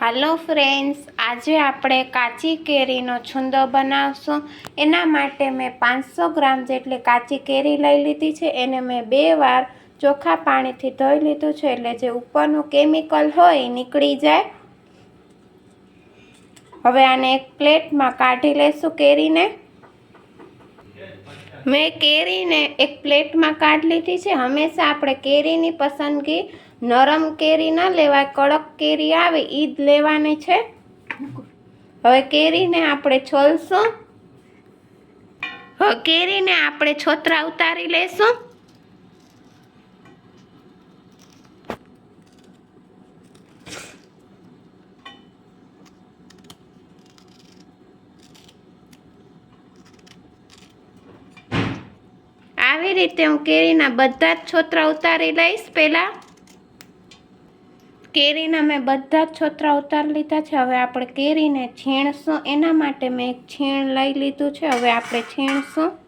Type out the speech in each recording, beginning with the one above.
હાલો friends, આજે આપણે કાચી કેરીનો છુંદો બનાવશું. એના માટે મેં પાંચસો ગ્રામ જેટલી કાચી કેરી લઈ લીધી છે. એને મેં બે વાર ચોખ્ખા પાણીથી ધોઈ લીધું છે એટલે જે ઉપરનું કેમિકલ હોય નીકળી જાય. હવે આને એક પ્લેટમાં કાઢી લઈશું કેરીને. મેં કેરીને એક પ્લેટમાં કાઢી લીધી છે. હંમેશા આપણે કેરીની પસંદગી નરમ કેરી ના લેવાય, કડક કેરી આવે એ જ લેવાની છે. હવે કેરીને આપણે છોલશું. હવે કેરીને આપણે છોતરા ઉતારી લેશું. આવી રીતે હું કેરીના બધા જ છોતરા ઉતારી લઈશ. પહેલાં કેરીના મેં બધા જ છોતરા ઉતારી લીધા છે. હવે આપણે કેરીને છીણશું. એના માટે મેં એક છીણ લઈ લીધું છે. હવે આપણે છીણશું.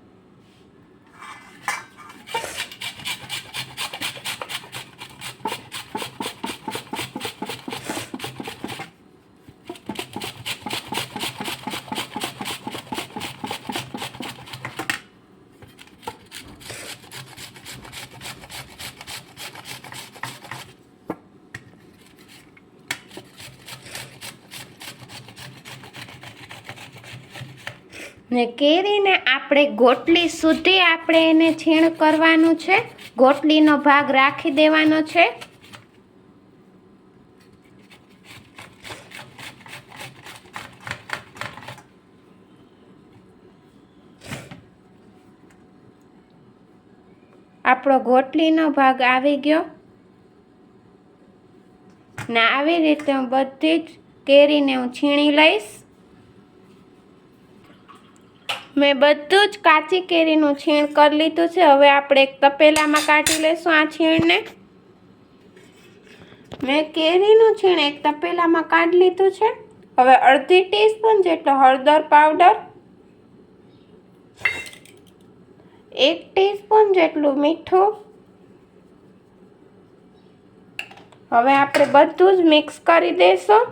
ને કેરીને આપણે ગોટલી સુધી આપણે એને છીણ કરવાનું છે. ગોટલીનો ભાગ રાખી દેવાનો છે. આપણો ગોટલીનો ભાગ આવી ગયો. ને આવી રીતે હું બધી જ કેરીને હું છીણી લઈશ. મેં બધું જ કાચી કેરીનું છીણ કરી લીધું છે. હવે આપણે એક તપેલામાં કાઢી લઈશું આ છીણને. મેં કેરીનું છીણ એક તપેલામાં કાઢી લીધું છે. હવે અડધી ટીસ્પૂન જેટલો હળદર પાવડર, એક ટીસ્પૂન જેટલું મીઠું. હવે આપણે બધું જ મિક્સ કરી દઈશું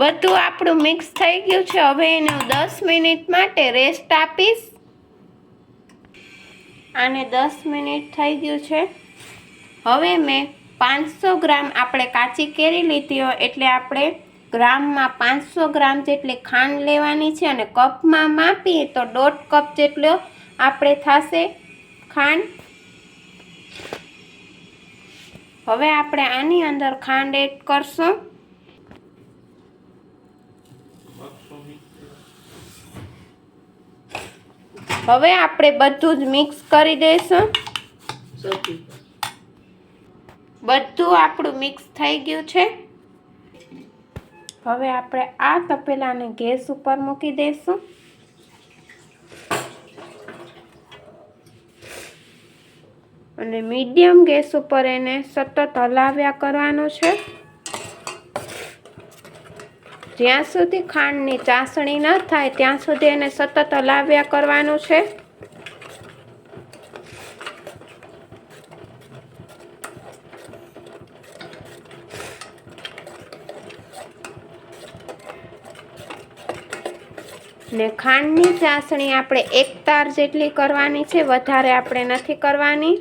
બધું આપણું મિક્સ થઈ ગયું છે. હવે એને હું દસ મિનિટ માટે રેસ્ટ આપીશ. આને દસ મિનિટ થઈ ગયું છે. હવે મેં પાંચસો ગ્રામ આપણે કાચી કેરી લીધી હોય એટલે આપણે ગ્રામમાં પાંચસો ગ્રામ જેટલી ખાંડ લેવાની છે અને કપમાં માપીએ તો દોઢ કપ જેટલો આપણે થશે ખાંડ. હવે આપણે આની અંદર ખાંડ એડ કરશું. હવે આપણે બધું જ મિક્સ કરી દઈશું. બધું આપણું મિક્સ થઈ ગયું છે. હવે આપણે આ તપેલાને ગેસ ઉપર મૂકી દઈશું. અને મીડિયમ ગેસ ઉપર એને સતત હલાવ્યા કરવાનો છે. જ્યાં સુધી ખાંડની ચાસણી ન થાય, ત્યાં સુધી એને સતત હલાવ્યા કરવાનું છે. ને ખાંડની ચાસણી આપણે એક તાર જેટલી કરવાની છે, વધારે આપણે નથી કરવાની.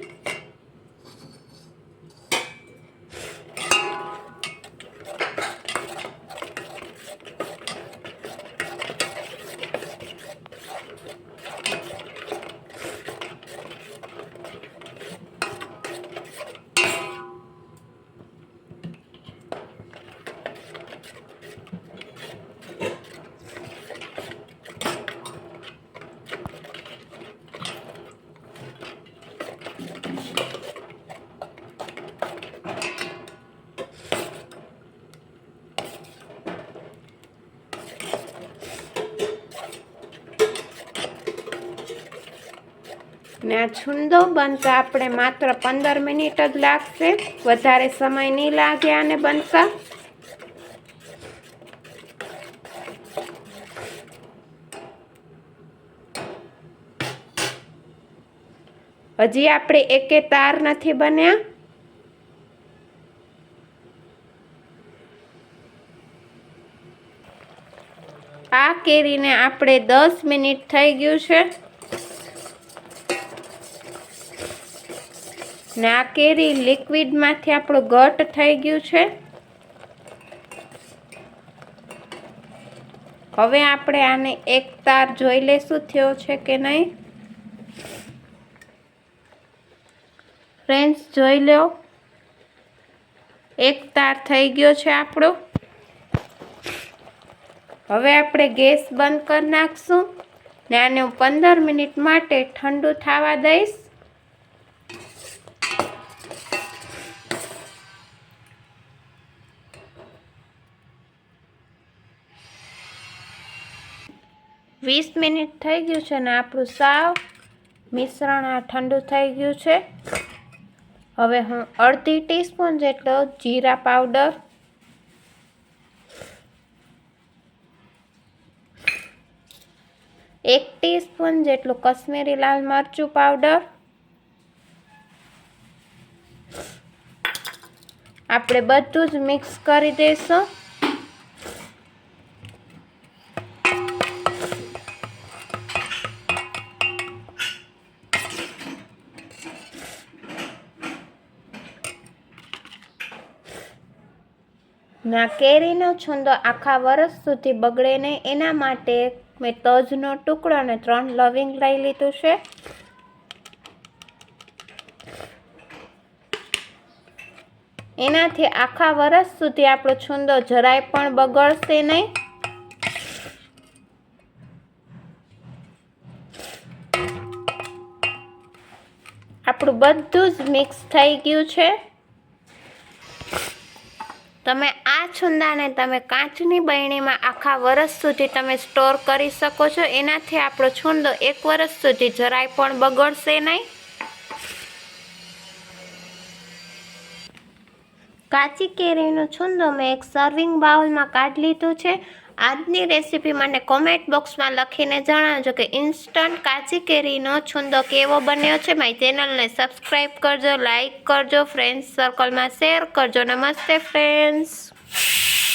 ને આ છુંદો બનતા આપણે માત્ર પંદર મિનિટ જ લાગશે. વધારે સમય નહીં લાગે આને બનતા. હજી આપણે એકે તાર નથી બન્યા. આ કેરીને આપણે દસ મિનિટ થઈ ગયું છે. ને કેરી લિક્વિડમાંથી આપણું ઘટ થઈ ગયું છે. હવે આપણે આને એક તાર જોઈ લેશું થયો છે કે નહીં. ફ્રેન્ડ્સ જોઈ લો એક તાર થઈ ગયો છે આપણો. હવે આપણે ગેસ બંધ કરી નાખશું ને આને હું પંદર મિનિટ માટે ઠંડુ થવા દઈશ. વીસ મિનિટ થઈ ગયું છે ને આપણું સાવ મિશ્રણ આ ઠંડુ થઈ ગયું છે. હવે હું અડધી ટીસ્પૂન જેટલો જીરા પાવડર એક ટીસ્પૂન જેટલું કશ્મીરી લાલ મરચું પાવડર આપણે બધું જ મિક્સ કરી દઈશું. ના કેરીનો છૂંદો આખા વરસ સુધી બગડે નહીં, એના માટે મેં તજનો ટુકડો અને ત્રણ લવિંગ લઈ લીધું છે. એનાથી આખા વરસ સુધી આપણો છૂંદો જરાય પણ બગડશે નહીં. આપણું બધું જ મિક્સ થઈ ગયું છે. તમે આ છુંદાને તમે કાચની બરણીમાં આખા વરસ સુધી તમે સ્ટોર કરી શકો છો. એનાથી આપણો છુંદો એક વરસ સુધી જરાય પણ બગડશે નહીં. કાચી કેરીનો છુંદો મેં એક સર્વિંગ બાઉલમાં કાઢી લીધું છે. આજની રેસીપી મને કોમેન્ટ બોક્સમાં લખીને જણાવજો કે ઇન્સ્ટન્ટ કાચી કેરીનો છુંદો કેવો બન્યો છે. મારી ચેનલને સબસ્ક્રાઈબ કરજો લાઈક કરજો ફ્રેન્ડ્સ સર્કલમાં શેર કરજો. નમસ્તે ફ્રેન્ડ્સ you